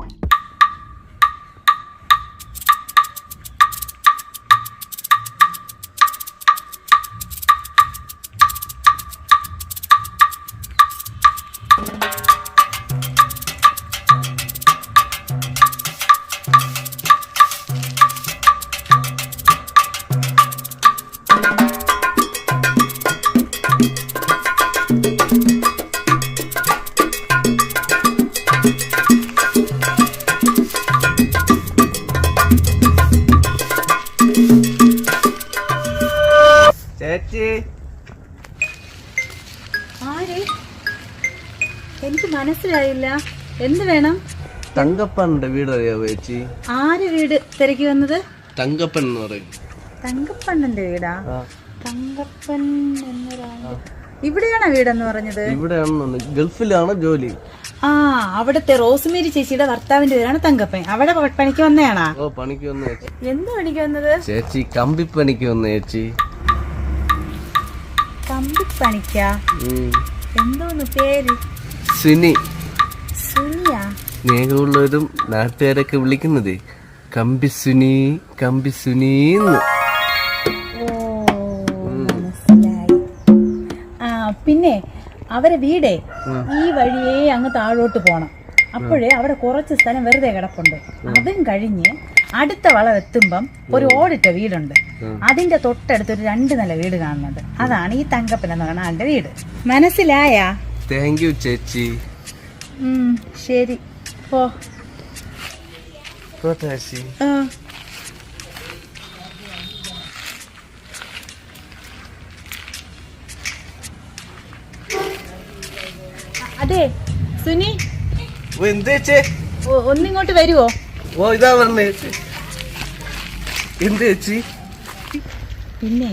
ചേച്ചി മനസ്സിലായില്ല. എന്ത് വേണം? തങ്കപ്പന്റെ വീട് അറിയാവോ ചേച്ചി? ആര് വീട് തിരക്കി വന്നത്? തങ്കപ്പൻ എന്ന് പറയും. തങ്കപ്പണ്ണന്റെ വീടാ? തങ്കപ്പൻ എന്നൊരാൾ. ഇവിടെയാണോ വീടെന്ന് പറഞ്ഞത്? ഇവിടെയാണെന്നുണ്ട് ഗൾഫിലാണ് ജോലി? ആ അവിടത്തെ റോസ്മേരി ചേച്ചിയുടെ ഭർത്താവിന്റെ പേരാണ് തങ്കപ്പൻ. അവിടെ പണിക്ക് വന്നയാണാ? ഓ പണിക്ക് വന്ന എന്ത് പണിക്ക് വന്നത്? ചേച്ചി കമ്പി പണിക്ക് വന്ന ചേച്ചി. കമ്പി പണിക്കാ. എന്തോന്ന് പേര്? സുനി. സ്നേഹമുള്ളവരും നാട്ടുകാരൊക്കെ വിളിക്കുന്നത് കമ്പി സുനി കമ്പി സുനീന്ന് ആ പിന്നെ അവരെ വീടേ ഈ വഴിയേ അങ്ങ് താഴോട്ട് പോണം. അപ്പോഴേ അവിടെ കുറച്ച് സ്ഥലം വെറുതെ കിടപ്പുണ്ട്. അതും കഴിഞ്ഞ് അടുത്ത വളം എത്തുമ്പം ഒരു ഓടിട്ട വീടുണ്ട്. അതിന്റെ തൊട്ടടുത്ത് ഒരു രണ്ട് നില വീട് കാണുന്നുണ്ട്. അതാണ് ഈ തങ്കപ്പൻ എന്ന് പറയുന്ന ആളുടെ വീട്. മനസ്സിലായാ? താങ്ക് യു ചേച്ചി. ശരി. പോ. ചേച്ചി. അതെ സുനി. ഒന്നിങ്ങോട്ട് വരുവോ? ഓ ഇതാ പറഞ്ഞേ ചേച്ചി എന്ത് ചേച്ചി? പിന്നെ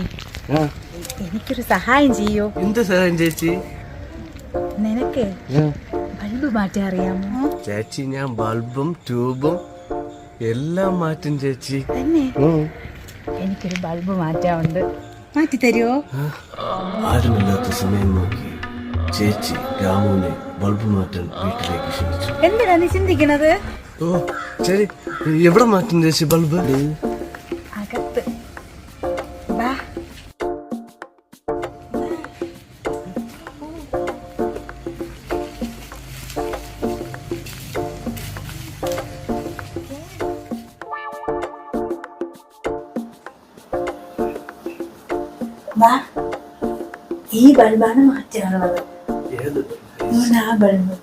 എനിക്കൊരു സഹായം ചെയ്യോ? എന്ത് സഹായം ചേച്ചി? നിനക്ക് ബൾബ് മാറ്റി അറിയാമോ? ചേച്ചി ഞാൻ ബൾബും ട്യൂബും എല്ലാം മാറ്റും ചേച്ചി. എനിക്കൊരു ബൾബ് മാറ്റാറുണ്ട് മാറ്റി തരുമോ ആരുമില്ലാത്ത സമയം നോക്കി ചേച്ചി രാമുവിനെ ബൾബ് മാറ്റാൻ വീട്ടിലേക്ക് ക്ഷണിച്ചു. എന്തിനാ നീ ചിന്തിക്കണത്? ഓ ശരി. എവിടെ മാറ്റും ചേച്ചി ബൾബ്? ഈ ബൾബാണ് മാറ്റാനുള്ളത്. അതുകൊണ്ട് ആ ബൾബ്.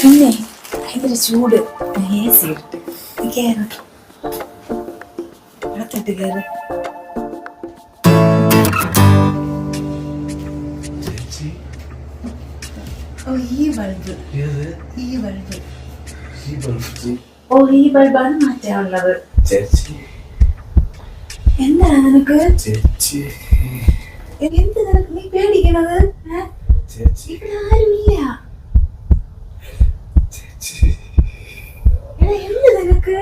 പിന്നെ ഭയങ്കര ചൂട്. എ സി ഇട്ട് കയറും അകത്തിട്ട് കയറും ഈ ബൾബ്. ഈ ബൾബ്. ഓ ഈ ബൾബാണ് മാറ്റാനുള്ളത്. എന്താണ് നിനക്ക്? ചേച്ചി. എന്ത് നിനക്ക് നീ പേടിക്കണത് ഏ? ചേച്ചി ഇവിടെ ആരുമില്ല ചേച്ചി എടാ എന്ത് നിനക്ക്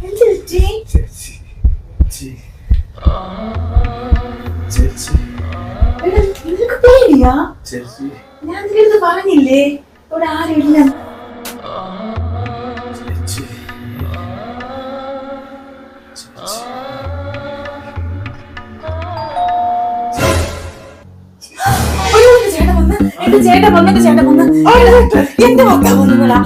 എന്ത് പറ്റി ചേച്ചി ചേച്ചി ചേച്ചി എടാ നിനക്ക് പേടിയാ ചേച്ചി ഞാൻ നിന്റെ അടുത്ത് പറഞ്ഞില്ലേ ഇവിടെ ആരുമില്ല ചേച്ചി എന്റെ ചേട്ടൻ വന്ന് എന്റെ ചേട്ടൻ വന്ന്. എന്റെ ഭർത്താവ് വന്നടാ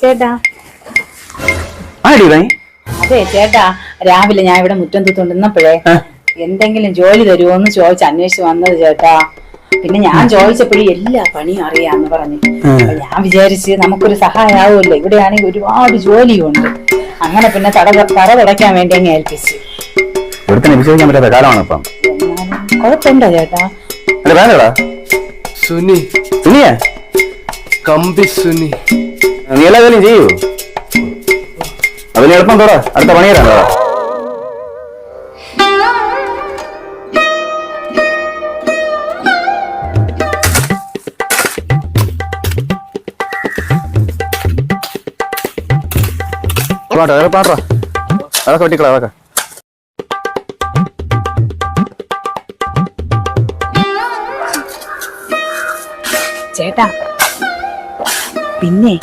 ചേട്ടാ. ആടി അതെ ചേട്ടാ. രാവിലെ ഞാൻ ഇവിടെ മുറ്റം തൂത്തുകൊണ്ടിരുന്നപ്പോഴേ എന്തെങ്കിലും ജോലി തരുമോ എന്ന് ചോദിച്ച് അന്വേഷിച്ച് വന്നത് ചേട്ടാ. പിന്നെ ഞാൻ ചോദിച്ചപ്പോഴും എല്ലാ പണിയും അറിയാന്ന് പറഞ്ഞു. ഞാൻ വിചാരിച്ച് നമുക്കൊരു സഹായമാവുമല്ലോ ഇവിടെയാണെങ്കിൽ ഒരുപാട് ജോലിയുണ്ട്. അങ്ങനെ പിന്നെ തട തറ തുടയ്ക്കാൻ വേണ്ടി അങ്ങ് ഏൽപ്പിച്ചു. വിശ്വസിക്കാൻ പറ്റാത്ത കാലമാണ് ഇപ്പം. കുഴപ്പമുണ്ടോ ചേട്ടാ. അല്ല വേണ്ടടാ സുനി. സുനിയാ? കമ്പി സുനി. നീ എല്ലാ കാര്യം ചെയ്യൂ. അതിന് എളുപ്പം തോടാ. അടുത്ത പണി തരാം തോടാ. പാട്ടോ പാട്ടോ. അതൊക്കെ വെട്ടിക്കളാ അതൊക്കെ. ചേട്ടാ പിന്നെ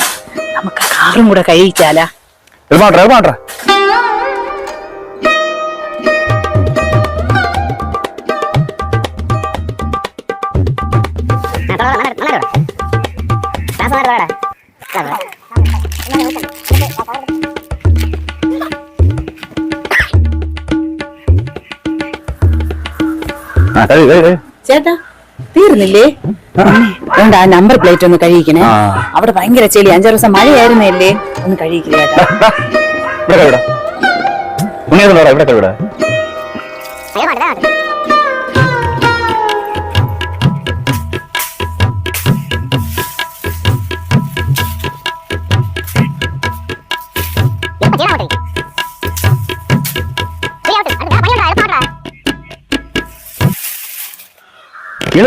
നമുക്ക് കാറും കൂടെ കഴിച്ചാലാ എളുപ്പാട്ടോ എളുപ്പാട്ടോ ആ ചേട്ടാ തീർന്നില്ലേ? വേണ്ട ആ നമ്പർ പ്ലേറ്റ് ഒന്ന് കഴിക്കണേ അവിടെ ഭയങ്കര ചെളി. അഞ്ചാറ് ദിവസം മഴയായിരുന്നല്ലേ? ഒന്ന് കഴിക്കില്ല ചേട്ടാ. ഇവിടെ ഇവിടെ.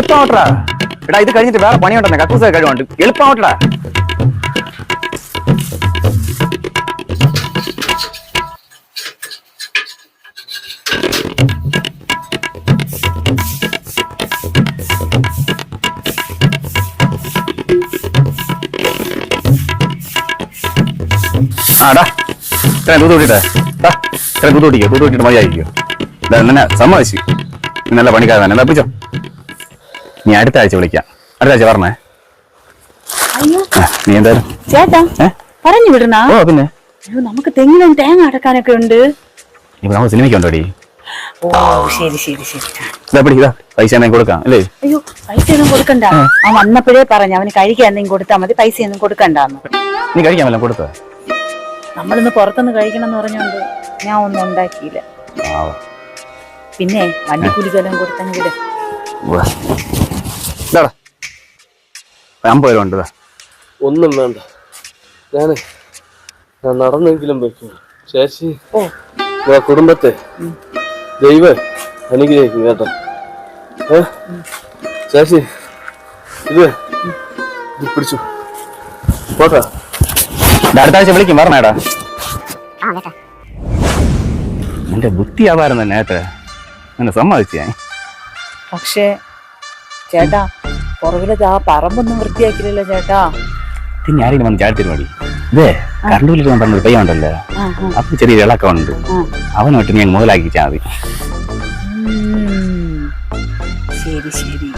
കഴിവിടാ എളുപ്പമാവട്ടാ എടാ ഇത് കഴിഞ്ഞിട്ട് വേറെ പണിയുണ്ടെന്നെ കക്കൂസ കഴിവുണ്ട് എളുപ്പമാവട്ടാ ആടാ ഇത്രയും തൂത്ത് കൂട്ടിട്ടെ ഇത്രയും തൂത്ത് കൂട്ടിക്കോ തൂത്ത് കൂട്ടിട്ട് മതിയായിരിക്കും നിന്നെ സമ്മതിച്ചു നീ നല്ല പണിക്കാരൻ തന്നെ പിടിച്ചോ നീ അടുത്ത ആഴ്ച വിളിക്കാം. അടുത്ത ആഴ്ച പറഞ്ഞേ. നീ എന്തായാലും ചേട്ടാ? പറഞ്ഞു വിടണോ? ഓ പിന്നെ. നമുക്ക് തെങ്ങിനും തേങ്ങ അടക്കാനൊക്കെ ഉണ്ട്. ഇപ്പൊ നമുക്ക് സിനിമയ്ക്ക് ഉണ്ടോടി ഓ ശരി ശരി ശരി. ഇതാ പിടി ഇതാ. പൈസ എന്തെങ്കിലും കൊടുക്കാം അല്ലേ? അയ്യോ പൈസ ഒന്നും കൊടുക്കണ്ട. അവൻ വന്നപ്പോഴേ പറഞ്ഞു അവന് കഴിക്കാൻ എന്തെങ്കിലും കൊടുത്താൽ മതി പൈസ ഒന്നും കൊടുക്കണ്ടെന്ന്. നീ കഴിക്കാൻ വല്ലതും കൊടുത്തോ? നമ്മളിന്ന് പുറത്തുനിന്ന് കഴിക്കണം എന്ന് പറഞ്ഞോണ്ട് ഞാൻ ഒന്നും ഉണ്ടാക്കിയില്ല. പിന്നെ വണ്ടിക്കൂലി ജലം കൊടുത്തങ്ങ് വിട്. ഉവ്വ. ഇതാടാ അമ്പത് രൂപ ഉണ്ട് ഒന്നും വേണ്ട. ഞാൻ ഞാൻ നടന്നെങ്കിലും വെക്കും. ചേച്ചി ഓ. കുടുംബത്തെ ദൈവ അനുഗ്രഹിക്കും കേട്ടോ. ഏ? ചേച്ചി ഇത് പിടിച്ചു. പോട്ടാ. അടുത്ത ആഴ്ച വിളിക്കും പറഞ്ഞേടാ നിന്റെ ബുദ്ധിയാവാരം തന്നെ ഏട്ടെ. എന്നെ സമ്മതിച്ചു. ഞാൻ പക്ഷേ ചേട്ടാ പുറകിലത് ആ പറമ്പൊന്നും വൃത്തിയാക്കില്ലല്ലോ ചേട്ടാ. പിന്നെ ആരെങ്കിലും വന്ന് ചാടി തരുമടി ഇതേ കറണ്ട് ബില്ലിൽ പറഞ്ഞൊരു പയ്യൻ ഉണ്ടല്ലോ. ആ, ആ, അപ്പൊ ചെറിയൊരു ഇളക്കമുണ്ട്. ആ. അവനോട്ട് നീ അങ്ങ് മുതലാക്കിച്ചാൽ മതി ഉം. ശരി ശരി.